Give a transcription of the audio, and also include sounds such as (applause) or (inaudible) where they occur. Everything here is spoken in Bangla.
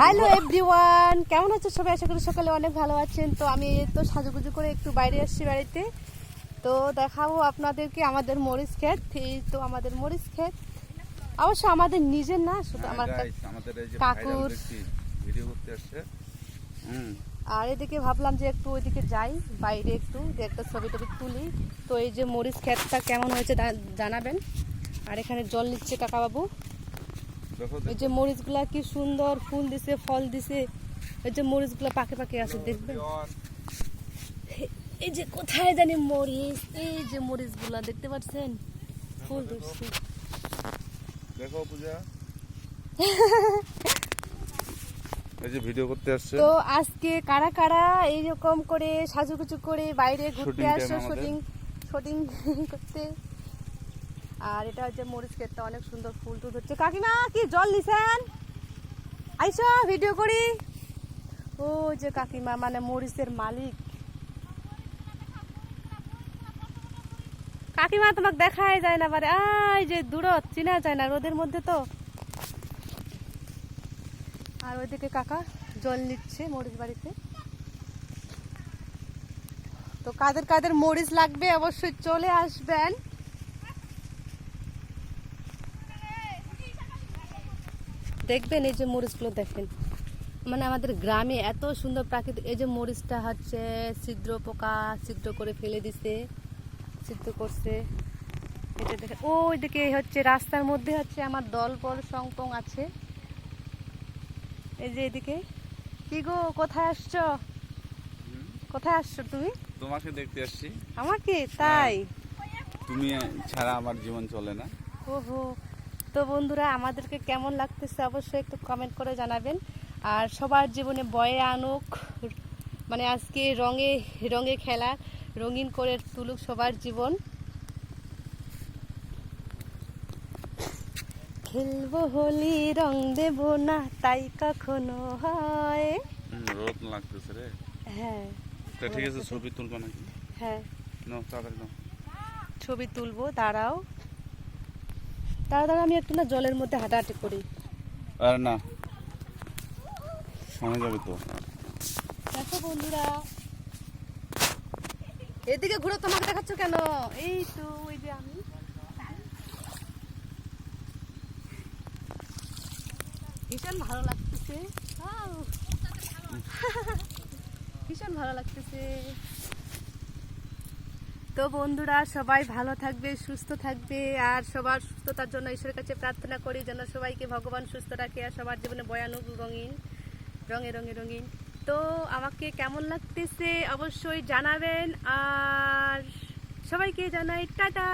হ্যালো এভরিওয়ান কেমন আছো সবাই? আশা করি সকালে অনেক ভালো আছেন। তো আমি তো সাজুগুজু করে একটু বাইরে আসছি বাড়িতে। তো দেখাবো আপনাদেরকে আমাদের মরিচ ক্ষেত। এই তো আমাদের মরিচ ক্ষেত। অবশ্য আমাদের নিজের না শুধু আমার guys, আমাদের এই যে কাকুর। ভিডিও করতে আসছে? হুম। আর এদিকে ভাবলাম যে একটু ওইদিকে যাই বাইরে একটু যে একটা ছবি টবি তুলি। তো এই যে মরিচ ক্ষেতটা কেমন হয়েছে জানাবেন। আর এখানে জল নিচ্ছে কাকাবাবু। এই যে মরিচগুলা কি সুন্দর ফুল দিছে ফল দিছে। এই যে মরিচগুলা পাকে পাকে আছে দেখবেন এই যে কোথায় জানি মরিচ এই যে মরিচগুলা দেখতে পাচ্ছেন? ফুল ধরছে দেখো পূজা। (laughs) এই যে ভিডিও করতে আসছে। তো আজকে কারা কারা এইরকম করে সাজুগুজু করে বাইরে ঘুরতে Shooting time আসো আমাদের। শুটিং শুটিং (laughs) করতে? আর এটা হচ্ছে মরিচ ক্ষেতটা, অনেক সুন্দর ফুল টুল হচ্ছে কাকিমা, কি জল নিছেন? আইস ভিডিও করি। ও, যে কাকিমা মানে মরিচের মালিক। কাকিমা, তোমাকে দেখাই যায় না বারে আই যে দূরত, চিনা যায় না রোদের মধ্যে তো। আর ওইদিকে কাকা জল নিচ্ছে মরিচ বাড়িতে। তো কাদের কাদের মরিচ লাগবে অবশ্যই চলে আসবেন। দেখবেন এই যে মরিচগুলো দেখেন। মানে আমাদের গ্রামে এত সুন্দর প্রাকৃতিক এই যে মরিচটা হচ্ছে ছিদ্র পোকা ছিদ্র করে ফেলে দিছে ছিদ্র করছে। এটা দেখে ওই দিকে হচ্ছে রাস্তার মধ্যে হচ্ছে আমার দল বল সংপং আছে। এই যে এদিকে। কি গো কোথায় আসছো? কোথায় আসছো তুমি? তোমাকে দেখতে আসছি। আমাকে? তাই? তুমি ছাড়া আমার জীবন চলে না। ওহো। তো বন্ধুরা আমাদেরকে কেমন লাগতেছে অবশ্যই একটু কমেন্ট করে জানাবেন। আর সবার জীবনে বয়ে আনুক মানে আজকে রঙে রঙে খেলা রঙিন করে তুলুক সবার জীবন। খেলব হোলি রং দেব না তাই কখনো হয়। রোদ লাগতেছে রে। হ্যাঁ তা ঠিক আছে ছবি তুলবো নাকি? হ্যাঁ। নাও তাড়াতাড়ি নাও। ছবি তুলবো দাঁড়াও। আমি একটু না জলের মধ্যে হাঁটাহাঁটি করি। আর না সময় যাবে তো। দেখো বন্ধুরা এদিকে ঘুরে তোমাকে দেখাচ্ছ কেন? এই তো ওই যে আমি। ভীষণ ভালো লাগতেছে। ভীষণ ভালো লাগতেছে। তো বন্ধুরা, সবাই ভালো থাকবে, সুস্থ থাকবে, আর সবার সুস্থতার জন্য ঈশ্বরের কাছে প্রার্থনা করি যেন সবাইকে ভগবান সুস্থ রাখে আর সবার জীবনে বয়ানুক রঙিন, রঙে রঙে, রঙিন। তো আমাকে কেমন লাগতেছে অবশ্যই জানাবেন, আর সবাইকে জানাই টাটা।